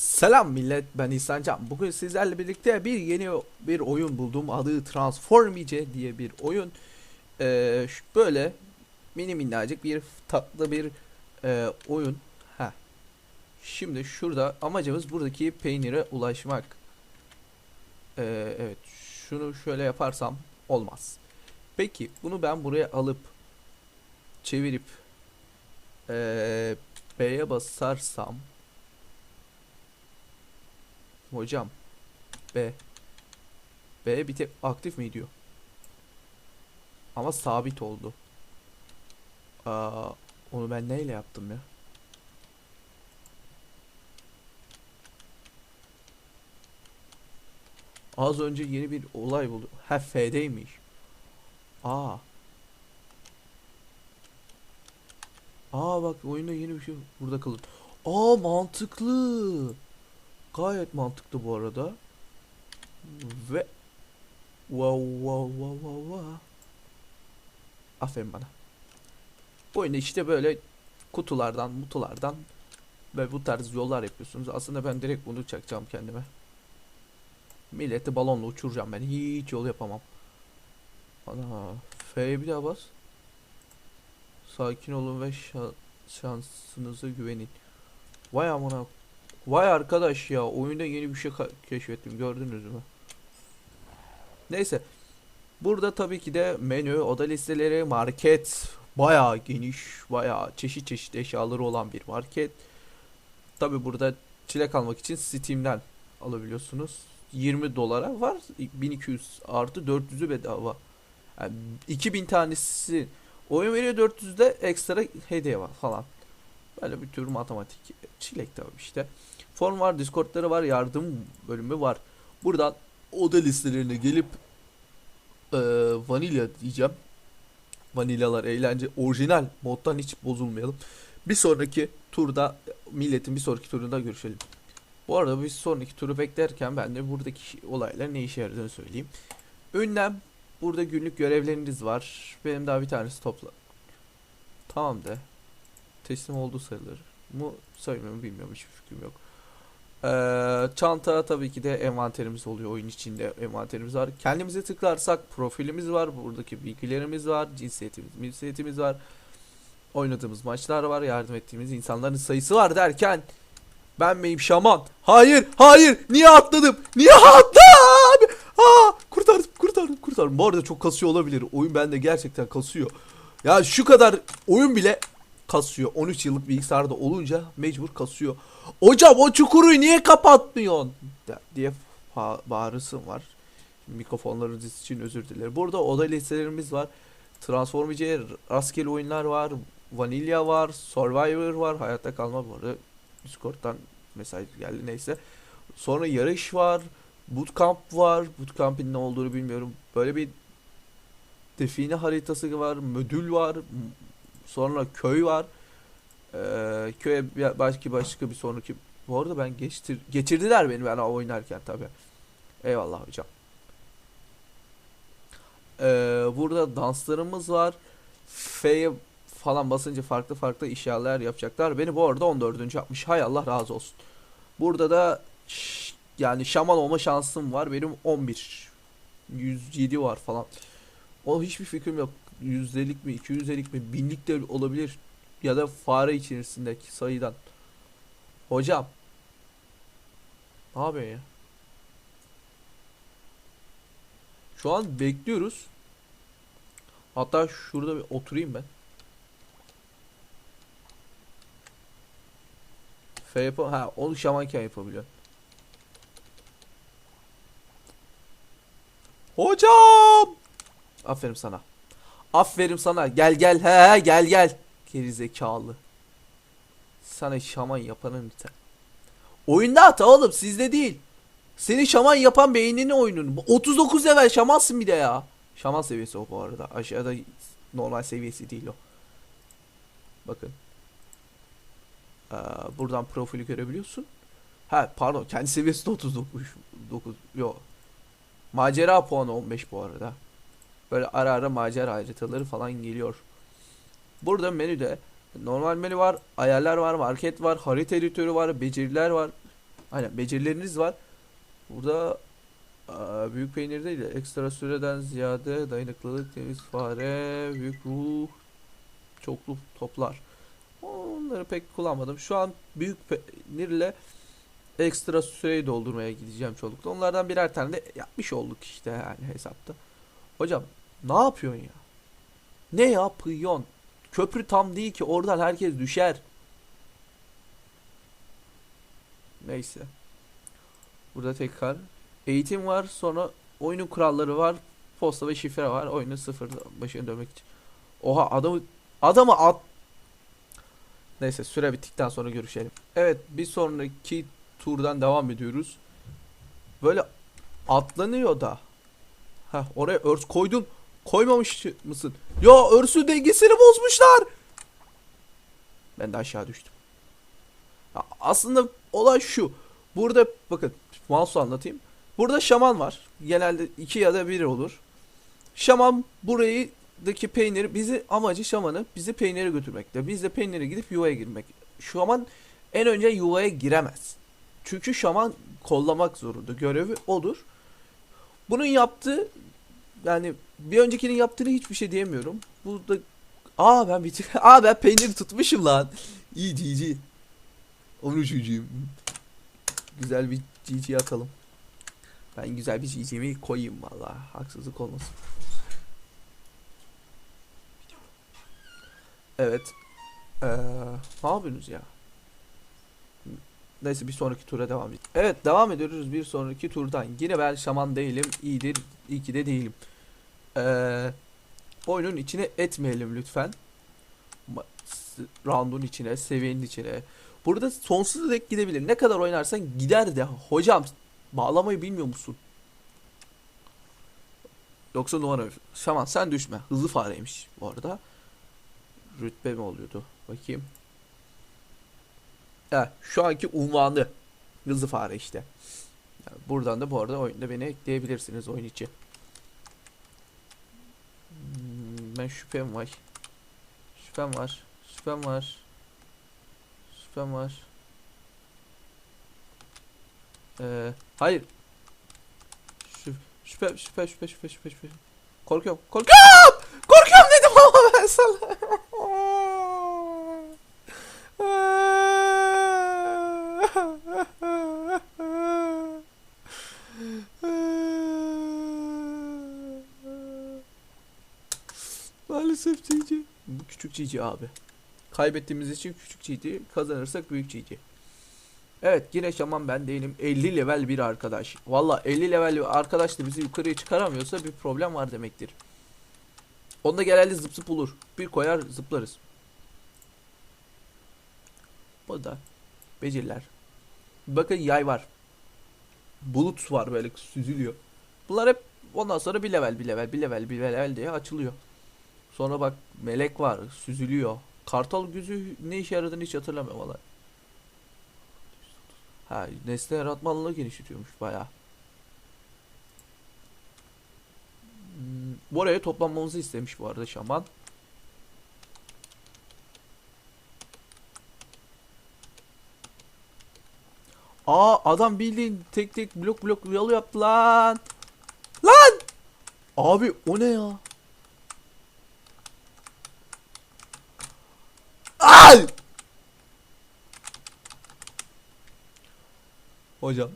Selam millet ben İhsan Can. Bugün sizlerle birlikte bir yeni bir oyun buldum. Adı Transformice diye bir oyun. Ee, böyle mini minnacık bir tatlı bir e, oyun. Ha. Şimdi şurada amacımız buradaki peynire ulaşmak. Ee, evet şunu şöyle yaparsam olmaz. Peki bunu ben buraya alıp çevirip e, B'ye basarsam Hocam B B bir tek aktif mi diyor? Ama sabit oldu. Aa, onu ben neyle yaptım ya? Az önce yeni bir olay buldu. Ha F'deymiş. Aa. Aa bak oyunda yeni bir şey burada kalır. Aa mantıklı. Gayet mantıklı bu arada. Ve wow wow wow wow wow. Aferin bana. Bu oyunda işte böyle kutulardan, mutulardan ve bu tarz yollar yapıyorsunuz. Aslında ben direkt bunu çakacağım kendime. Milleti balonla uçuracağım ben. Hiç yol yapamam. Ana F'ye bir daha bas. Sakin olun ve şa- şansınıza güvenin. Vay amına Vay arkadaş ya oyunda yeni bir şey keşfettim gördünüz mü? Neyse. Burada tabii ki de menü, oda listeleri, market bayağı geniş, bayağı çeşit çeşit eşyaları olan bir market. Tabii burada çilek almak için Steam'den alabiliyorsunuz. 20 dolara var. 1200 artı 400'ü bedava. Yani 2000 tanesi oyun veriyor 400'de ekstra hediye var falan. Böyle bir tür matematik. Çilek tabii işte. Form var, Discord'ları var, yardım bölümü var. Buradan oda listelerine gelip eee vanilya diyeceğim. Vanilyalar eğlence orijinal moddan hiç bozulmayalım. Bir sonraki turda milletin bir sonraki turunda görüşelim. Bu arada bir sonraki turu beklerken ben de buradaki olaylar ne işe yaradığını söyleyeyim. Ünlem burada günlük görevleriniz var. Benim daha bir tanesi topla. Tamam de. Teslim oldu sayılır mu sayılmıyor mu bilmiyorum hiçbir fikrim yok. Ee, çanta tabii ki de envanterimiz oluyor oyun içinde envanterimiz var. Kendimize tıklarsak profilimiz var. Buradaki bilgilerimiz var. Cinsiyetimiz, cinsiyetimiz var. Oynadığımız maçlar var. Yardım ettiğimiz insanların sayısı var derken ben miyim şaman? Hayır, hayır. Niye atladım? Niye atladım? Aa, kurtardım, kurtardım, kurtardım. Bu arada çok kasıyor olabilir. Oyun bende gerçekten kasıyor. Ya şu kadar oyun bile kasıyor. 13 yıllık bilgisayarda olunca mecbur kasıyor. Hocam o çukuru niye kapatmıyorsun? Diye bağırısım var. Mikrofonları diz için özür dilerim. Burada oda listelerimiz var. Transformice rastgele oyunlar var. Vanilya var. Survivor var. Hayatta kalma bu arada. Discord'dan mesaj geldi neyse. Sonra yarış var. Bootcamp var. Bootcamp'in ne olduğunu bilmiyorum. Böyle bir define haritası var. Modül var. Sonra köy var. Ee, köye bir- başka bir sonraki bu arada ben geçtir geçirdiler beni ben oynarken tabi. Eyvallah hocam. Ee, burada danslarımız var. F'ye falan basınca farklı farklı işaretler yapacaklar. Beni bu arada 14. yapmış. Hay Allah razı olsun. Burada da yani şaman olma şansım var. Benim 11. 107 var falan. O hiçbir fikrim yok. Yüzdelik mi, 200'lik mi, binlik de olabilir. Ya da fare içerisindeki sayıdan. Hocam. Ne yapıyorsun ya? Şu an bekliyoruz. Hatta şurada bir oturayım ben. F ha onu şamanken yapabiliyor. Hocam! Aferin sana. Aferin sana. Gel gel he gel gel. Geri zekalı. Sana şaman yapanın sen. Oyunda hata oğlum sizde değil. Seni şaman yapan beynini oyunun. Bu 39 level şamansın bir de ya. Şaman seviyesi o bu arada. Aşağıda normal seviyesi değil o. Bakın. Ee, buradan profili görebiliyorsun. Ha pardon kendi seviyesi de 39. 9 yok. Macera puanı 15 bu arada. Böyle ara ara macera haritaları falan geliyor. Burada menüde normal menü var, ayarlar var, market var, harita editörü var, beceriler var. Aynen becerileriniz var. Burada büyük peynir değil de ekstra süreden ziyade dayanıklılık, temiz fare, büyük ruh, çoklu toplar. Onları pek kullanmadım. Şu an büyük peynirle ekstra süreyi doldurmaya gideceğim çolukta. Onlardan birer tane de yapmış olduk işte yani hesapta. Hocam ne yapıyorsun ya? Ne yapıyorsun? Köprü tam değil ki oradan herkes düşer. Neyse. Burada tekrar eğitim var. Sonra oyunun kuralları var. Posta ve şifre var. Oyunu sıfır başına dönmek için. Oha adamı adamı at. Neyse süre bittikten sonra görüşelim. Evet bir sonraki turdan devam ediyoruz. Böyle atlanıyor da. Heh oraya örs koydun. Koymamış mısın? Ya örsü dengesini bozmuşlar. Ben de aşağı düştüm. Ya aslında olay şu. Burada bakın mouse'u anlatayım. Burada şaman var. Genelde iki ya da biri olur. Şaman burayıdaki peyniri bizi amacı şamanı bizi peynire götürmekte. Biz de peynire gidip yuvaya girmek. Şaman en önce yuvaya giremez. Çünkü şaman kollamak zorunda. Görevi odur. Bunun yaptığı yani bir öncekinin yaptığını hiçbir şey diyemiyorum. Burada Aa ben bitir. Aa ben peyniri tutmuşum lan. İyi GG. Onu çocuğum. Güzel bir GG atalım. Ben güzel bir GG'mi koyayım valla. Haksızlık olmasın. Evet. Ee, ne yapıyorsunuz ya? Neyse bir sonraki tura devam edelim. Evet devam ediyoruz bir sonraki turdan. Yine ben şaman değilim. İyidir. iyi ki de değilim. Ee, oyunun içine etmeyelim lütfen. Round'un içine, seviyenin içine. Burada sonsuza dek gidebilir. Ne kadar oynarsan gider de. Hocam bağlamayı bilmiyor musun? Yoksa numara Şaman sen düşme. Hızlı fareymiş bu arada. Rütbe mi oluyordu? Bakayım. Evet, şu anki unvanı. Hızlı fare işte. Yani buradan da bu arada oyunda beni ekleyebilirsiniz oyun içi. Hmm, ben şüphem var. Şüphem var. Şüphem var. Şüphem var. Ee, hayır. Şüp, şüphe, şüphe, şüphe, şüphe, şüphe, şüphe. Korkuyorum, korkuyorum! Korkuyorum dedim ama ben sana. Maalesef Cici. Bu küçük Cici abi. Kaybettiğimiz için küçük Cici. Kazanırsak büyük Cici. Evet yine şaman ben değilim. 50 level bir arkadaş. Valla 50 level bir arkadaş da bizi yukarıya çıkaramıyorsa bir problem var demektir. Onda genelde zıp zıp olur. Bir koyar zıplarız. Bu da beceriler. Bakın yay var. Bulut var böyle süzülüyor. Bunlar hep ondan sonra bir level bir level bir level bir level diye açılıyor. Sonra bak melek var süzülüyor. Kartal gözü ne işe yaradığını hiç hatırlamıyorum valla. Ha nesne yaratmanlığı genişletiyormuş bayağı. Hmm, bu araya toplanmamızı istemiş bu arada şaman. Aa adam bildiğin tek tek blok blok yolu yaptı lan. Lan! Abi o ne ya? Ay! Hocam.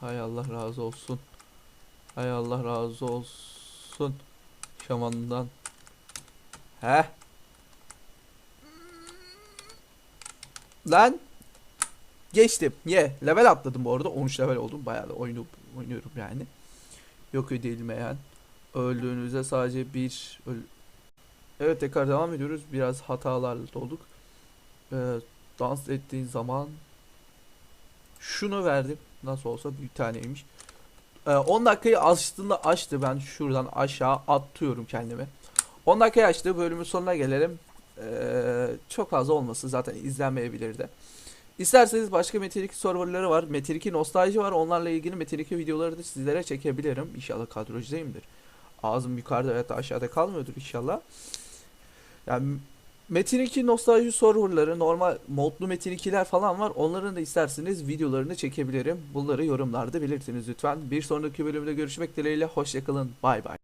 Hay Allah razı olsun. Hay Allah razı olsun. Şamandan. He? Lan. Geçtim. Ye. Level atladım bu arada. 13 level oldum. Bayağı da oyunu oynuyorum yani. Yok edilmeyen. Öldüğünüzde sadece bir öl Evet tekrar devam ediyoruz. Biraz hatalarla dolduk. Ee, dans ettiğin zaman şunu verdim. Nasıl olsa bir taneymiş. Ee, 10 dakikayı aslında açtı. Ben şuradan aşağı atıyorum kendimi. 10 dakikayı açtı. Bölümün sonuna gelelim. Ee, çok fazla olması zaten izlenmeyebilir de. İsterseniz başka Metin 2 serverları var. Metin 2 nostalji var. Onlarla ilgili Metin 2 videoları da sizlere çekebilirim. İnşallah kadrojdayımdır. Ağzım yukarıda veya da aşağıda kalmıyordur inşallah. Yani Metin 2 nostalji serverları, normal modlu Metin 2'ler falan var. Onların da isterseniz videolarını çekebilirim. Bunları yorumlarda belirtiniz lütfen. Bir sonraki bölümde görüşmek dileğiyle. Hoşçakalın. Bay bay.